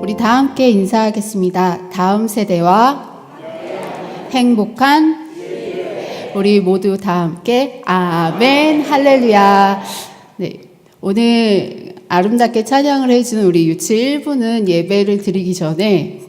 우리 다 함께 인사하겠습니다. 다음 세대와 행복한 우리 모두 다 함께 아멘 할렐루야. 네. 오늘 아름답게 찬양을 해주는 우리 유치 1부는 예배를 드리기 전에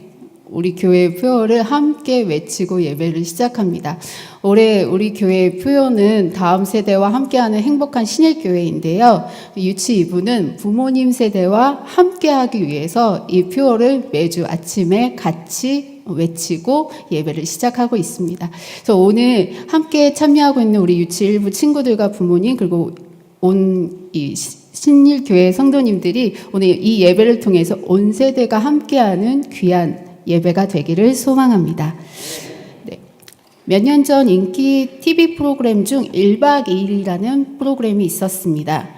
우리 교회 표어를 함께 외치고 예배를 시작합니다. 올해 우리 교회 표어는 다음 세대와 함께하는 행복한 신일 교회인데요. 유치 2부는 부모님 세대와 함께하기 위해서 이 표어를 매주 아침에 같이 외치고 예배를 시작하고 있습니다. 그래서 오늘 함께 참여하고 있는 우리 유치 일부 친구들과 부모님 그리고 온이 신일 교회 성도님들이 오늘 이 예배를 통해서 온 세대가 함께하는 귀한 예배가 되기를 소망합니다. 네. 몇년 전 인기 TV 프로그램 중 1박 2일이라는 프로그램이 있었습니다.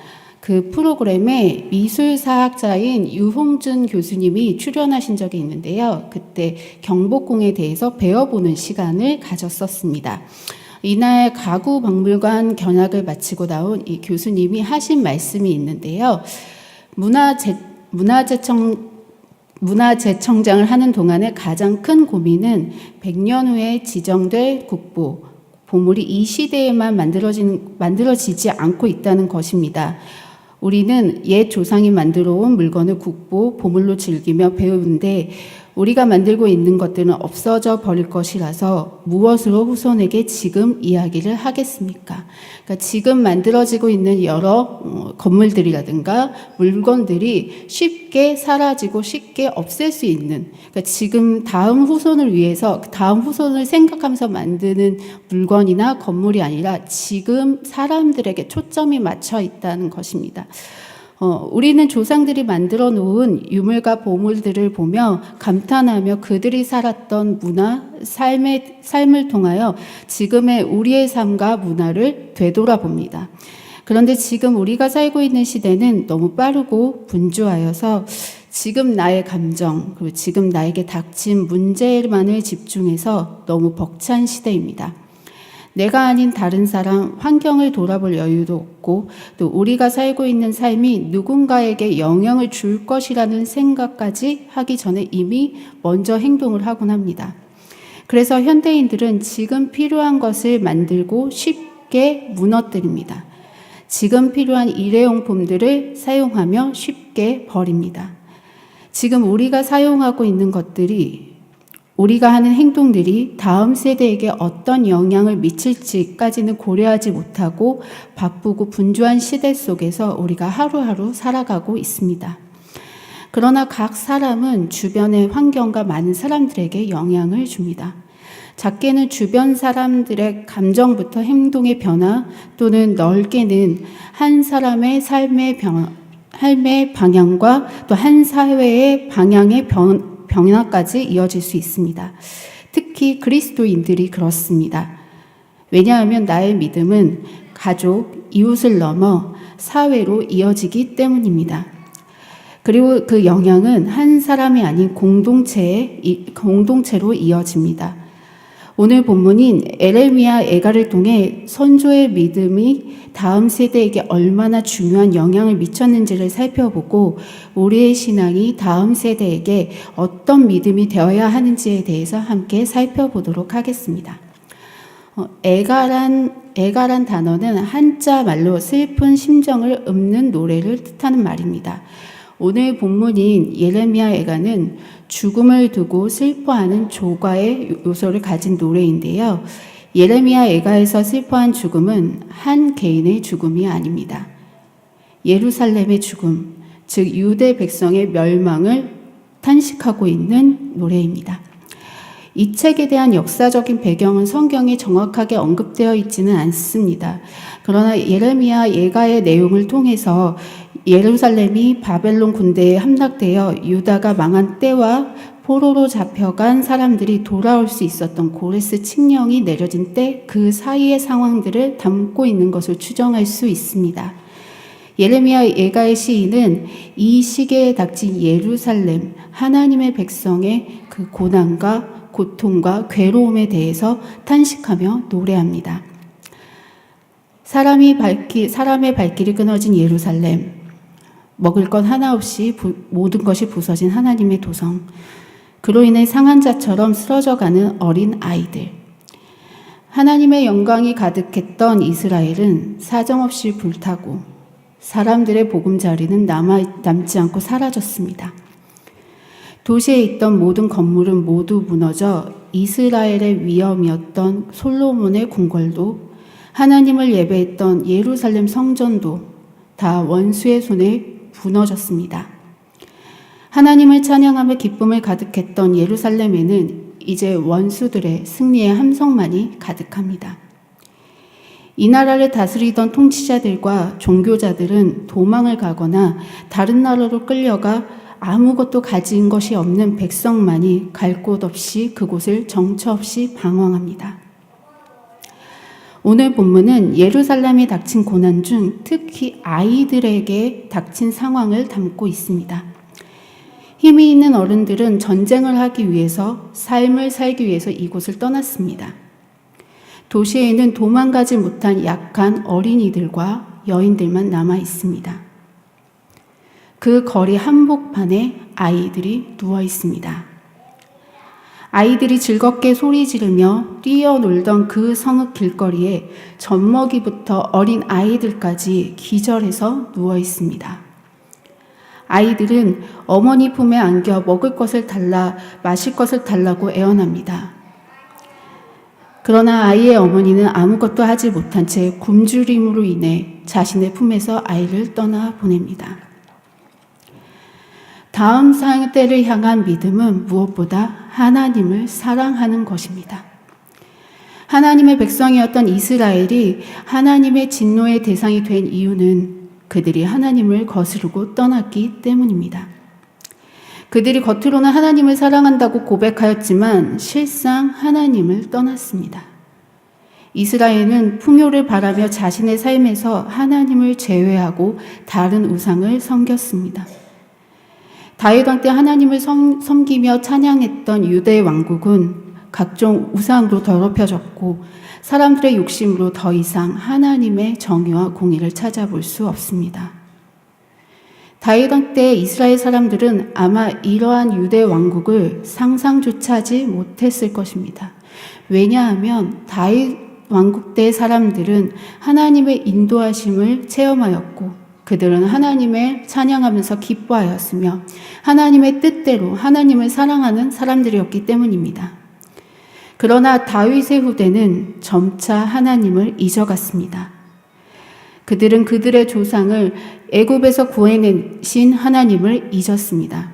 그 프로그램에 미술사학자인 유홍준 교수님이 출연하신 적이 있는데요. 그때 경복궁에 대해서 배워보는 시간을 가졌었습니다. 이날 가구 박물관 견학을 마치고 나온 이 교수님이 하신 말씀이 있는데요. 문화재, 문화재청, 문화재청장을 하는 동안에 가장 큰 고민은 100년 후에 지정될 국보, 보물이 이 시대에만 만들어지는, 만들어지지 않고 있다는 것입니다. 우리는 옛 조상이 만들어 온 물건을 국보, 보물로 즐기며 배우는데 우리가 만들고 있는 것들은 없어져 버릴 것이라서 무엇으로 후손에게 지금 이야기를 하겠습니까? 그러니까 지금 만들어지고 있는 여러 어, 건물들이라든가 물건들이 쉽게 사라지고 쉽게 없앨 수 있는 그러니까 지금 다음 후손을 위해서 다음 후손을 생각하면서 만드는 물건이나 건물이 아니라 지금 사람들에게 초점이 맞춰 있다는 것입니다. 어, 우리는 조상들이 만들어 놓은 유물과 보물들을 보며 감탄하며 그들이 살았던 문화, 삶의, 삶을 통하여 지금의 우리의 삶과 문화를 되돌아봅니다. 그런데 지금 우리가 살고 있는 시대는 너무 빠르고 분주하여서 지금 나의 감정, 그리고 지금 나에게 닥친 문제만을 집중해서 너무 벅찬 시대입니다. 내가 아닌 다른 사람, 환경을 돌아볼 여유도 없고 또 우리가 살고 있는 삶이 누군가에게 영향을 줄 것이라는 생각까지 하기 전에 이미 먼저 행동을 하곤 합니다. 그래서 현대인들은 지금 필요한 것을 만들고 쉽게 무너뜨립니다. 지금 필요한 일회용품들을 사용하며 쉽게 버립니다. 지금 우리가 사용하고 있는 것들이 우리가 하는 행동들이 다음 세대에게 어떤 영향을 미칠지까지는 고려하지 못하고 바쁘고 분주한 시대 속에서 우리가 하루하루 살아가고 있습니다. 그러나 각 사람은 주변의 환경과 많은 사람들에게 영향을 줍니다. 작게는 주변 사람들의 감정부터 행동의 변화 또는 넓게는 한 사람의 삶의 변화, 삶의 방향과 또 한 사회의 방향의 변, 병화까지 이어질 수 있습니다. 특히 그리스도인들이 그렇습니다. 왜냐하면 나의 믿음은 가족, 이웃을 넘어 사회로 이어지기 때문입니다. 그리고 그 영향은 한 사람이 아닌 공동체에, 공동체로 이어집니다. 오늘 본문인 에레미야 애가를 통해 선조의 믿음이 다음 세대에게 얼마나 중요한 영향을 미쳤는지를 살펴보고 우리의 신앙이 다음 세대에게 어떤 믿음이 되어야 하는지에 대해서 함께 살펴보도록 하겠습니다. 어, 애가란 애가란 단어는 한자 말로 슬픈 심정을 읊는 노래를 뜻하는 말입니다. 오늘 본문인 예레미야 애가는 죽음을 두고 슬퍼하는 조과의 요소를 가진 노래인데요. 예레미야 애가에서 슬퍼한 죽음은 한 개인의 죽음이 아닙니다. 예루살렘의 죽음, 즉 유대 백성의 멸망을 탄식하고 있는 노래입니다. 이 책에 대한 역사적인 배경은 성경에 정확하게 언급되어 있지는 않습니다. 그러나 예레미야 예가의 내용을 통해서 예루살렘이 바벨론 군대에 함락되어 유다가 망한 때와 포로로 잡혀간 사람들이 돌아올 수 있었던 고레스 칙령이 내려진 때 그 사이의 상황들을 담고 있는 것을 추정할 수 있습니다. 예레미야 예가의 시인은 이 시기에 닥친 예루살렘 하나님의 백성의 그 고난과 고통과 괴로움에 대해서 탄식하며 노래합니다. 사람이 발길, 사람의 발길이 끊어진 예루살렘, 먹을 것 하나 없이 부- 모든 것이 부서진 하나님의 도성. 그로 인해 상한 자처럼 쓰러져 가는 어린 아이들. 하나님의 영광이 가득했던 이스라엘은 사정없이 불타고 사람들의 보금자리는 남아, 남지 않고 사라졌습니다. 도시에 있던 모든 건물은 모두 무너져 이스라엘의 위엄이었던 솔로몬의 궁궐도 하나님을 예배했던 예루살렘 성전도 다 원수의 손에 무너졌습니다. 하나님을 찬양하며 기쁨을 가득했던 예루살렘에는 이제 원수들의 승리의 함성만이 가득합니다. 이 나라를 다스리던 통치자들과 종교자들은 도망을 가거나 다른 나라로 끌려가 아무것도 가진 것이 없는 백성만이 갈 곳 없이 그곳을 정처 없이 방황합니다. 오늘 본문은 예루살렘에 닥친 고난 중 특히 아이들에게 닥친 상황을 담고 있습니다. 힘이 있는 어른들은 전쟁을 하기 위해서 삶을 살기 위해서 이곳을 떠났습니다. 도시에는 도망가지 못한 약한 어린이들과 여인들만 남아 있습니다. 그 거리 한복판에 아이들이 누워 있습니다. 아이들이 즐겁게 소리 지르며 뛰어놀던 그 성읍 길거리에 젖먹이부터 어린 아이들까지 기절해서 누워 있습니다. 아이들은 어머니 품에 안겨 먹을 것을 달라 마실 것을 달라고 애원합니다. 그러나 아이의 어머니는 아무것도 하지 못한 채 굶주림으로 인해 자신의 품에서 아이를 떠나 보냅니다. 다음 상대를 향한 믿음은 무엇보다 하나님을 사랑하는 것입니다. 하나님의 백성이었던 이스라엘이 하나님의 진노의 대상이 된 이유는 그들이 하나님을 거스르고 떠났기 때문입니다. 그들이 겉으로는 하나님을 사랑한다고 고백하였지만 실상 하나님을 떠났습니다. 이스라엘은 풍요를 바라며 자신의 삶에서 하나님을 제외하고 다른 우상을 섬겼습니다. 다윗 왕 때 하나님을 섬, 섬기며 찬양했던 유대 왕국은 각종 우상으로 더럽혀졌고 사람들의 욕심으로 더 이상 하나님의 정의와 공의를 찾아볼 수 없습니다. 다윗 왕 때 이스라엘 사람들은 아마 이러한 유대 왕국을 상상조차 하지 못했을 것입니다. 왜냐하면 다윗 왕국 때 사람들은 하나님의 인도하심을 체험하였고 그들은 하나님을 찬양하면서 기뻐하였으며 하나님의 뜻대로 하나님을 사랑하는 사람들이었기 때문입니다. 그러나 다윗의 후대는 점차 하나님을 잊어갔습니다. 그들은 그들의 조상을 애굽에서 구해내신 하나님을 잊었습니다.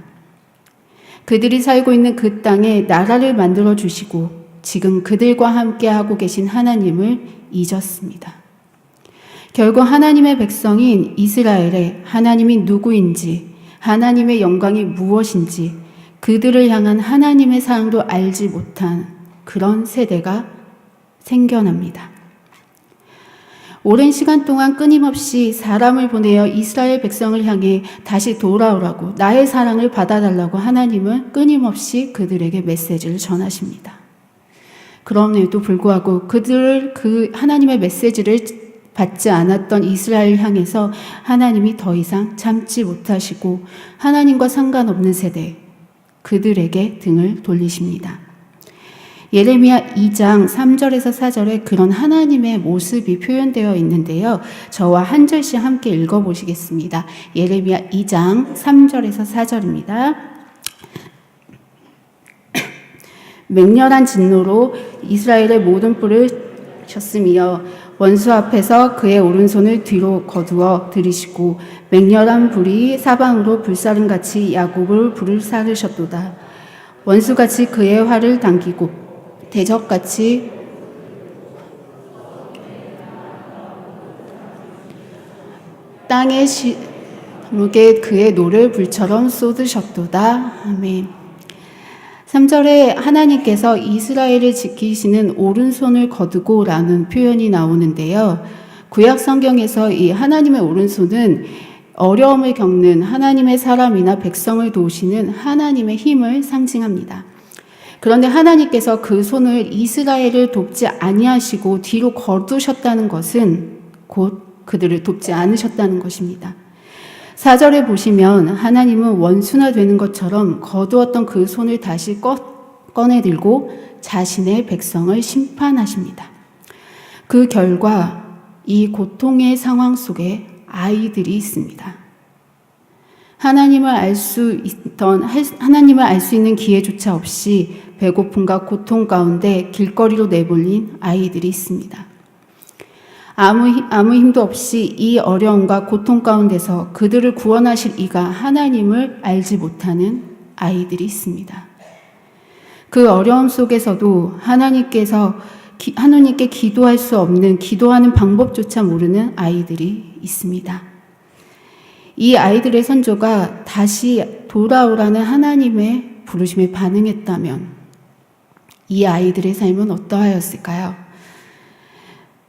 그들이 살고 있는 그 땅에 나라를 만들어 주시고 지금 그들과 함께 하고 계신 하나님을 잊었습니다. 결국 하나님의 백성인 이스라엘의 하나님이 누구인지, 하나님의 영광이 무엇인지, 그들을 향한 하나님의 사랑도 알지 못한 그런 세대가 생겨납니다. 오랜 시간 동안 끊임없이 사람을 보내어 이스라엘 백성을 향해 다시 돌아오라고 나의 사랑을 받아달라고 하나님은 끊임없이 그들에게 메시지를 전하십니다. 그럼에도 불구하고 그들 그 하나님의 메시지를 받지 않았던 이스라엘 향해서 하나님이 더 이상 참지 못하시고 하나님과 상관없는 세대 그들에게 등을 돌리십니다. 예레미야 2장 3절에서 4절에 그런 하나님의 모습이 표현되어 있는데요. 저와 한 절씩 함께 읽어 보시겠습니다. 예레미야 2장 3절에서 4절입니다. 맹렬한 진노로 이스라엘의 모든 뿔을 쳤으며 원수 앞에서 그의 오른손을 뒤로 거두어 들이시고 맹렬한 불이 사방으로 불사름같이 야곱을 불을 사르셨도다. 원수같이 그의 활을 당기고 대적같이 땅에 시, 무게 그의 노를 불처럼 쏟으셨도다. 아멘. 3절에 하나님께서 이스라엘을 지키시는 오른손을 거두고 라는 표현이 나오는데요. 구약 성경에서 이 하나님의 오른손은 어려움을 겪는 하나님의 사람이나 백성을 도우시는 하나님의 힘을 상징합니다. 그런데 하나님께서 그 손을 이스라엘을 돕지 아니하시고 뒤로 거두셨다는 것은 곧 그들을 돕지 않으셨다는 것입니다. 사절에 보시면 하나님은 원수나 되는 것처럼 거두었던 그 손을 다시 꺼, 꺼내 들고 자신의 백성을 심판하십니다. 그 결과 이 고통의 상황 속에 아이들이 있습니다. 하나님을 알 수 있던 하나님을 알 수 있는 기회조차 없이 배고픔과 고통 가운데 길거리로 내몰린 아이들이 있습니다. 아무, 힘- 아무 힘도 없이 이 어려움과 고통 가운데서 그들을 구원하실 이가 하나님을 알지 못하는 아이들이 있습니다. 그 어려움 속에서도 하나님께서 기- 하나님께 기도할 수 없는 기도하는 방법조차 모르는 아이들이 있습니다. 이 아이들의 선조가 다시 돌아오라는 하나님의 부르심에 반응했다면 이 아이들의 삶은 어떠하였을까요?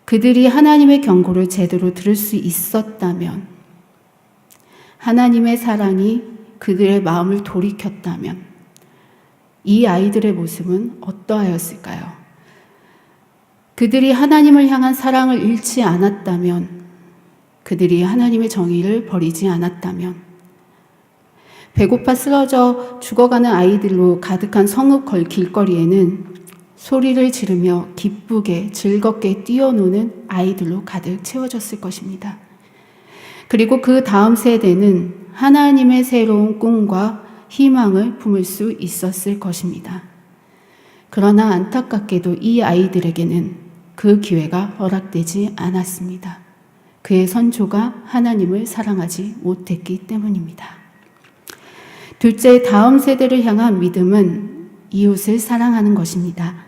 그들이 하나님의 경고를 제대로 들을 수 있었다면 하나님의 사랑이 그들의 마음을 돌이켰다면 이 아이들의 모습은 어떠하였을까요? 그들이 하나님을 향한 사랑을 잃지 않았다면 그들이 하나님의 정의를 버리지 않았다면 배고파 쓰러져 죽어가는 아이들로 가득한 성읍 걸 길거리에는 소리를 지르며 기쁘게 즐겁게 뛰어노는 아이들로 가득 채워졌을 것입니다. 그리고 그 다음 세대는 하나님의 새로운 꿈과 희망을 품을 수 있었을 것입니다. 그러나 안타깝게도 이 아이들에게는 그 기회가 허락되지 않았습니다. 그의 선조가 하나님을 사랑하지 못했기 때문입니다. 둘째, 다음 세대를 향한 믿음은 이웃을 사랑하는 것입니다.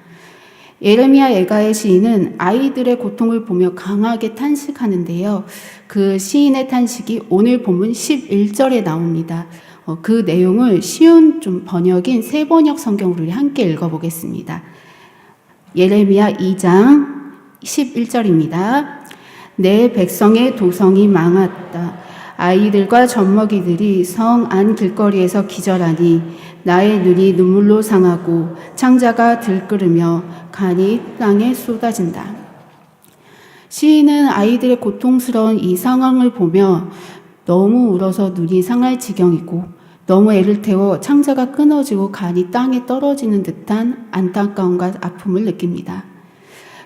예레미야 에가의 시인은 아이들의 고통을 보며 강하게 탄식하는데요. 그 시인의 탄식이 오늘 본문 11절에 나옵니다. 어, 그 내용을 쉬운 좀 번역인 새 번역 성경으로 함께 읽어보겠습니다. 예레미야 2장 11절입니다. 내 백성의 도성이 망했다. 아이들과 젖먹이들이 성 안 길거리에서 기절하니 나의 눈이 눈물로 상하고 창자가 들끓으며 간이 땅에 쏟아진다. 시인은 아이들의 고통스러운 이 상황을 보며 너무 울어서 눈이 상할 지경이고 너무 애를 태워 창자가 끊어지고 간이 땅에 떨어지는 듯한 안타까움과 아픔을 느낍니다.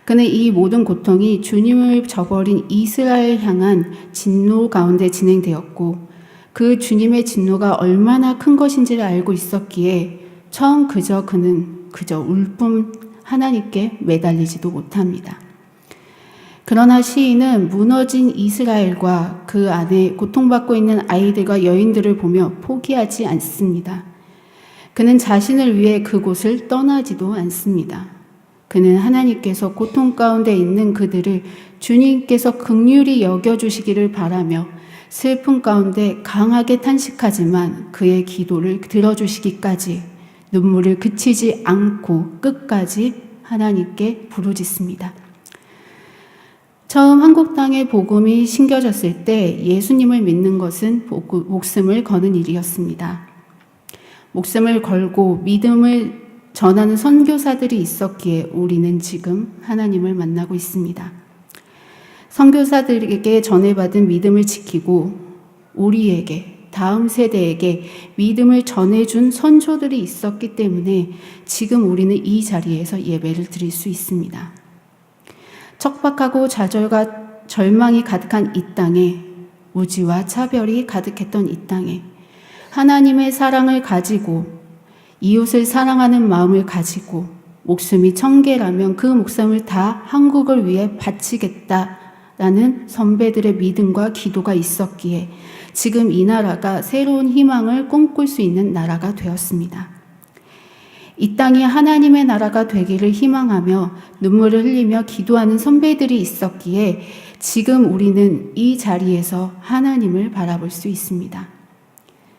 그는 이 모든 고통이 주님을 저버린 이스라엘 향한 진노 가운데 진행되었고 그 주님의 진노가 얼마나 큰 것인지를 알고 있었기에 처음 그저 그는 그저 울뿐 하나님께 매달리지도 못합니다. 그러나 시인은 무너진 이스라엘과 그 안에 고통받고 있는 아이들과 여인들을 보며 포기하지 않습니다. 그는 자신을 위해 그곳을 떠나지도 않습니다. 그는 하나님께서 고통 가운데 있는 그들을 주님께서 극률이 여겨주시기를 바라며 슬픔 가운데 강하게 탄식하지만 그의 기도를 들어주시기까지 눈물을 그치지 않고 끝까지 하나님께 부르짖습니다. 처음 한국 땅에 복음이 심겨졌을 때 예수님을 믿는 것은 목숨을 거는 일이었습니다. 목숨을 걸고 믿음을 전하는 선교사들이 있었기에 우리는 지금 하나님을 만나고 있습니다. 선교사들에게 전해받은 믿음을 지키고 우리에게 다음 세대에게 믿음을 전해준 선조들이 있었기 때문에 지금 우리는 이 자리에서 예배를 드릴 수 있습니다. 척박하고 좌절과 절망이 가득한 이 땅에 우지와 차별이 가득했던 이 땅에 하나님의 사랑을 가지고 이웃을 사랑하는 마음을 가지고 목숨이 천 개라면 그 목숨을 다 한국을 위해 바치겠다 라는 선배들의 믿음과 기도가 있었기에 지금 이 나라가 새로운 희망을 꿈꿀 수 있는 나라가 되었습니다. 이 땅이 하나님의 나라가 되기를 희망하며 눈물을 흘리며 기도하는 선배들이 있었기에 지금 우리는 이 자리에서 하나님을 바라볼 수 있습니다.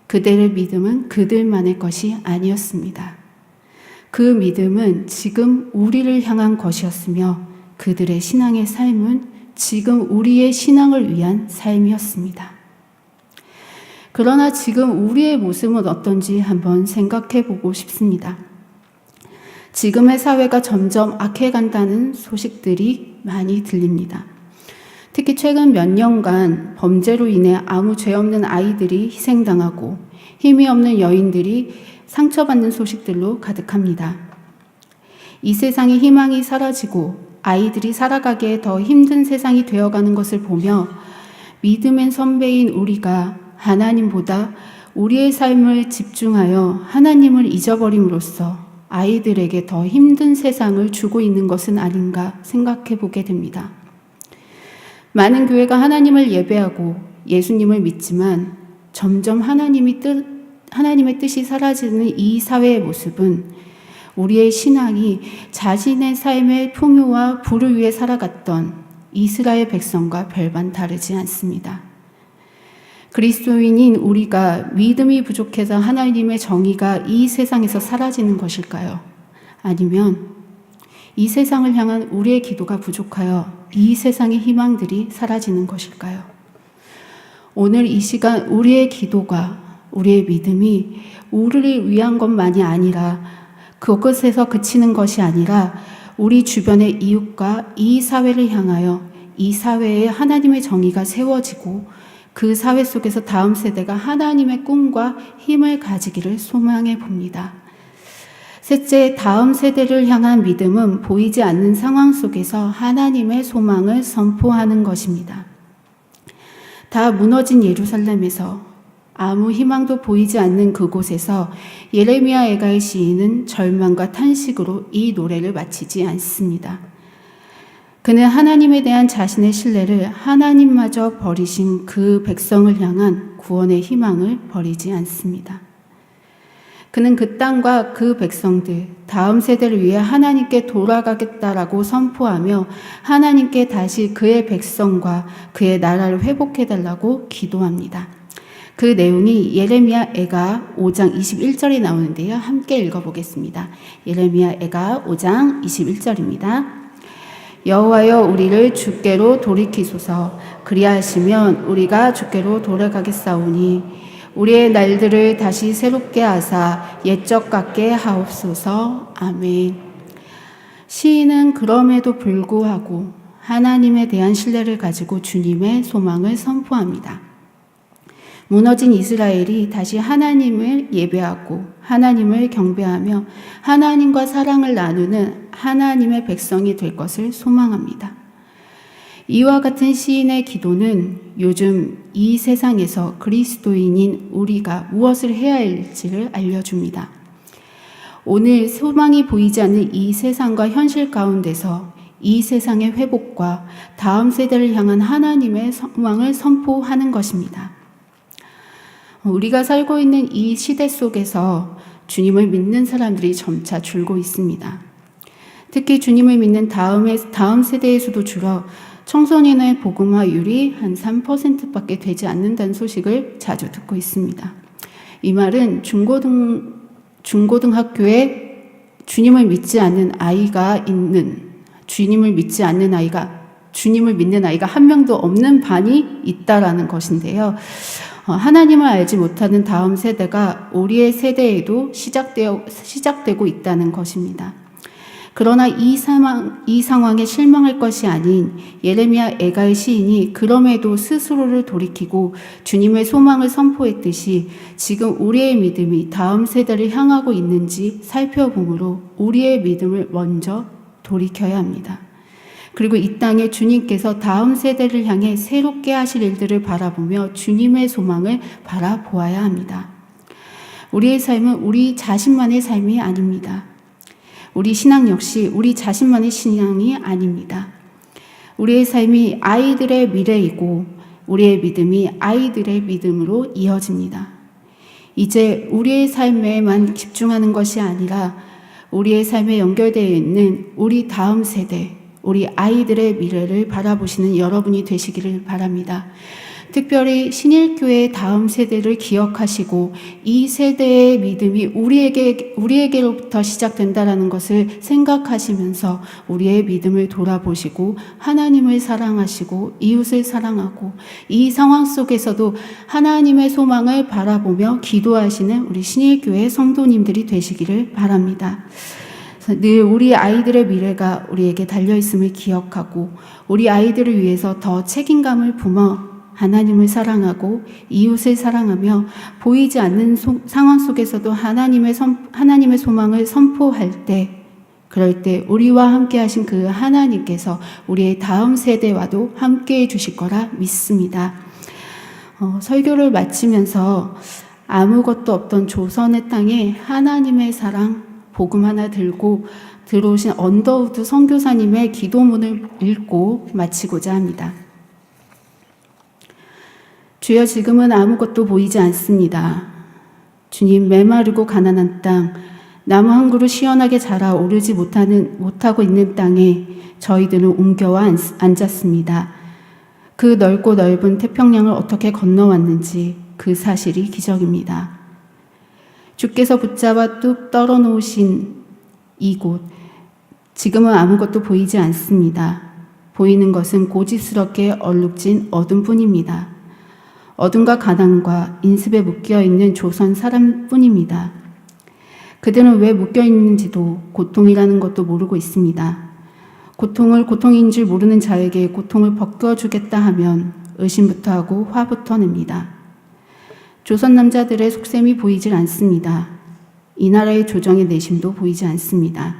그들의 믿음은 그들만의 것이 아니었습니다. 그 믿음은 지금 우리를 향한 것이었으며 그들의 신앙의 삶은 지금 우리의 신앙을 위한 삶이었습니다. 그러나 지금 우리의 모습은 어떤지 한번 생각해 보고 싶습니다. 지금의 사회가 점점 악해간다는 소식들이 많이 들립니다. 특히 최근 몇 년간 범죄로 인해 아무 죄 없는 아이들이 희생당하고 힘이 없는 여인들이 상처받는 소식들로 가득합니다. 이 세상의 희망이 사라지고 아이들이 살아가기에 더 힘든 세상이 되어가는 것을 보며 믿음의 선배인 우리가 하나님보다 우리의 삶을 집중하여 하나님을 잊어버림으로써 아이들에게 더 힘든 세상을 주고 있는 것은 아닌가 생각해 보게 됩니다. 많은 교회가 하나님을 예배하고 예수님을 믿지만 점점 하나님이 뜻, 하나님의 뜻이 사라지는 이 사회의 모습은 우리의 신앙이 자신의 삶의 풍요와 부를 위해 살아갔던 이스라엘 백성과 별반 다르지 않습니다. 그리스도인인 우리가 믿음이 부족해서 하나님의 정의가 이 세상에서 사라지는 것일까요? 아니면 이 세상을 향한 우리의 기도가 부족하여 이 세상의 희망들이 사라지는 것일까요? 오늘 이 시간 우리의 기도가 우리의 믿음이 우리를 위한 것만이 아니라 그것에서 그치는 것이 아니라 우리 주변의 이웃과 이 사회를 향하여 이 사회에 하나님의 정의가 세워지고 그 사회 속에서 다음 세대가 하나님의 꿈과 힘을 가지기를 소망해 봅니다. 셋째, 다음 세대를 향한 믿음은 보이지 않는 상황 속에서 하나님의 소망을 선포하는 것입니다. 다 무너진 예루살렘에서 아무 희망도 보이지 않는 그곳에서 예레미야 애가의 시인은 절망과 탄식으로 이 노래를 마치지 않습니다. 그는 하나님에 대한 자신의 신뢰를 하나님마저 버리신 그 백성을 향한 구원의 희망을 버리지 않습니다. 그는 그 땅과 그 백성들, 다음 세대를 위해 하나님께 돌아가겠다라고 선포하며 하나님께 다시 그의 백성과 그의 나라를 회복해달라고 기도합니다. 그 내용이 예레미야 애가 5장 21절에 나오는데요. 함께 읽어보겠습니다. 예레미야 애가 5장 21절입니다. 여호와여 우리를 주께로 돌이키소서 그리하시면 우리가 주께로 돌아가겠사오니 우리의 날들을 다시 새롭게 하사 옛적 같게 하옵소서 아멘 시인은 그럼에도 불구하고 하나님에 대한 신뢰를 가지고 주님의 소망을 선포합니다. 무너진 이스라엘이 다시 하나님을 예배하고 하나님을 경배하며 하나님과 사랑을 나누는 하나님의 백성이 될 것을 소망합니다. 이와 같은 시인의 기도는 요즘 이 세상에서 그리스도인인 우리가 무엇을 해야 할지를 알려줍니다. 오늘 소망이 보이지 않는 이 세상과 현실 가운데서 이 세상의 회복과 다음 세대를 향한 하나님의 소망을 선포하는 것입니다. 우리가 살고 있는 이 시대 속에서 주님을 믿는 사람들이 점차 줄고 있습니다. 특히 주님을 믿는 다음에, 다음 세대에서도 줄어 청소년의 복음화율이 한 3%밖에 되지 않는다는 소식을 자주 듣고 있습니다. 이 말은 중고등, 중고등학교에 주님을 믿지 않는 아이가 있는, 주님을 믿지 않는 아이가, 주님을 믿는 아이가 한 명도 없는 반이 있다라는 것인데요. 어, 하나님을 알지 못하는 다음 세대가 우리의 세대에도 시작되어, 시작되고 있다는 것입니다. 그러나 이 상황, 이 상황에 실망할 것이 아닌 예레미야 애가의 시인이 그럼에도 스스로를 돌이키고 주님의 소망을 선포했듯이 지금 우리의 믿음이 다음 세대를 향하고 있는지 살펴보므로 우리의 믿음을 먼저 돌이켜야 합니다. 그리고 이 땅에 주님께서 다음 세대를 향해 새롭게 하실 일들을 바라보며 주님의 소망을 바라보아야 합니다. 우리의 삶은 우리 자신만의 삶이 아닙니다. 우리 신앙 역시 우리 자신만의 신앙이 아닙니다. 우리의 삶이 아이들의 미래이고 우리의 믿음이 아이들의 믿음으로 이어집니다. 이제 우리의 삶에만 집중하는 것이 아니라 우리의 삶에 연결되어 있는 우리 다음 세대, 우리 아이들의 미래를 바라보시는 여러분이 되시기를 바랍니다. 특별히 신일교회 다음 세대를 기억하시고 이 세대의 믿음이 우리에게 우리에게로부터 시작된다라는 것을 생각하시면서 우리의 믿음을 돌아보시고 하나님을 사랑하시고 이웃을 사랑하고 이 상황 속에서도 하나님의 소망을 바라보며 기도하시는 우리 신일교회 성도님들이 되시기를 바랍니다. 늘 우리 아이들의 미래가 우리에게 달려 있음을 기억하고 우리 아이들을 위해서 더 책임감을 품어 하나님을 사랑하고 이웃을 사랑하며 보이지 않는 소- 상황 속에서도 하나님의 선, 하나님의 소망을 선포할 때 그럴 때 우리와 함께 하신 그 하나님께서 우리의 다음 세대와도 함께 해 주실 거라 믿습니다. 어, 설교를 마치면서 아무것도 없던 조선의 땅에 하나님의 사랑 복음 하나 들고 들어오신 언더우드 선교사님의 기도문을 읽고 마치고자 합니다. 주여 지금은 아무것도 보이지 않습니다. 주님 메마르고 가난한 땅 나무 한 그루 시원하게 자라 오르지 못하는 못하고 있는 땅에 저희들은 옮겨와 앉- 앉았습니다. 그 넓고 넓은 태평양을 어떻게 건너왔는지 그 사실이 기적입니다. 주께서 붙잡아 뚝 떨어 놓으신 이곳 지금은 아무것도 보이지 않습니다. 보이는 것은 고집스럽게 얼룩진 어둠뿐입니다. 어둠과 가난과 인습에 묶여 있는 조선 사람뿐입니다. 그들은 왜 묶여 있는지도 고통이라는 것도 모르고 있습니다. 고통을 고통인 줄 모르는 자에게 고통을 벗겨주겠다 하면 의심부터 하고 화부터 냅니다. 조선 남자들의 속셈이 보이질 않습니다. 이 나라의 조정의 내심도 보이지 않습니다.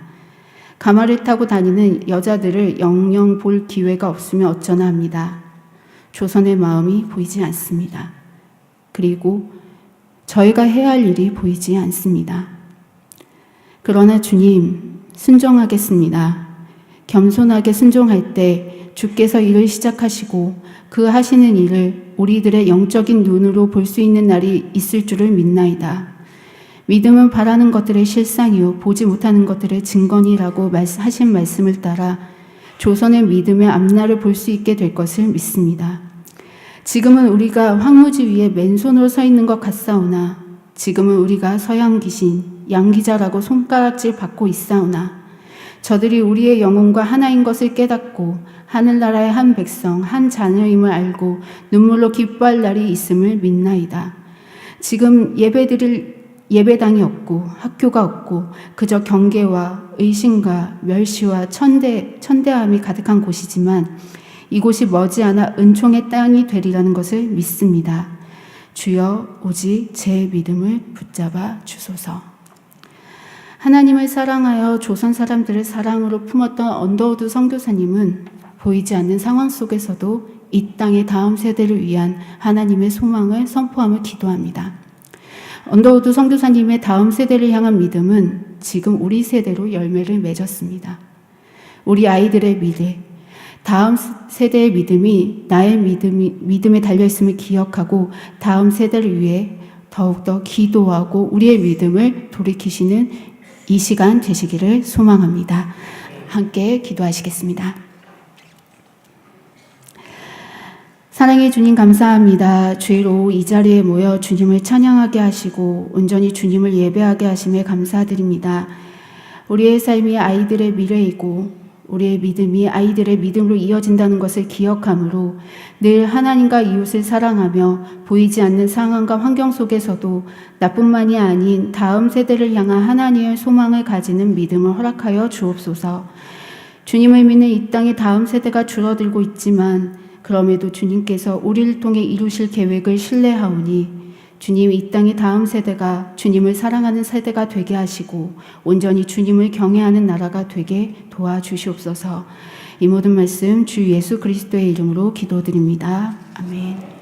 가마를 타고 다니는 여자들을 영영 볼 기회가 없으면 어쩌나 합니다. 조선의 마음이 보이지 않습니다. 그리고 저희가 해야 할 일이 보이지 않습니다. 그러나 주님, 순종하겠습니다. 겸손하게 순종할 때 주께서 일을 시작하시고 그 하시는 일을 우리들의 영적인 눈으로 볼 수 있는 날이 있을 줄을 믿나이다. 믿음은 바라는 것들의 실상이요 보지 못하는 것들의 증거니라고 하신 말씀을 따라 조선의 믿음의 앞날을 볼 수 있게 될 것을 믿습니다. 지금은 우리가 황무지 위에 맨손으로 서 있는 것 같사오나 지금은 우리가 서양 귀신 양기자라고 손가락질 받고 있사오나 저들이 우리의 영혼과 하나인 것을 깨닫고 하늘나라의 한 백성 한 자녀임을 알고 눈물로 기뻐할 날이 있음을 믿나이다. 지금 예배드릴 예배당이 없고 학교가 없고 그저 경계와 의심과 멸시와 천대 천대함이 가득한 곳이지만 이곳이 머지않아 은총의 땅이 되리라는 것을 믿습니다. 주여 오직 제 믿음을 붙잡아 주소서. 하나님을 사랑하여 조선 사람들을 사랑으로 품었던 언더우드 선교사님은 보이지 않는 상황 속에서도 이 땅의 다음 세대를 위한 하나님의 소망을 선포함을 기도합니다. 언더우드 선교사님의 다음 세대를 향한 믿음은 지금 우리 세대로 열매를 맺었습니다. 우리 아이들의 미래, 다음 세대의 믿음이 나의 믿음이, 믿음에 달려있음을 기억하고 다음 세대를 위해 더욱더 기도하고 우리의 믿음을 돌이키시는 이 시간 되시기를 소망합니다. 함께 기도하시겠습니다. 사랑의 주님 감사합니다. 주일 오후 이 자리에 모여 주님을 찬양하게 하시고 온전히 주님을 예배하게 하심에 감사드립니다. 우리의 삶이 아이들의 미래이고 우리의 믿음이 아이들의 믿음으로 이어진다는 것을 기억함으로 늘 하나님과 이웃을 사랑하며 보이지 않는 상황과 환경 속에서도 나뿐만이 아닌 다음 세대를 향한 하나님의 소망을 가지는 믿음을 허락하여 주옵소서. 주님을 믿는 이 땅의 다음 세대가 줄어들고 있지만 그럼에도 주님께서 우리를 통해 이루실 계획을 신뢰하오니 주님 이 땅의 다음 세대가 주님을 사랑하는 세대가 되게 하시고 온전히 주님을 경외하는 나라가 되게 도와주시옵소서. 이 모든 말씀 주 예수 그리스도의 이름으로 기도드립니다. 아멘.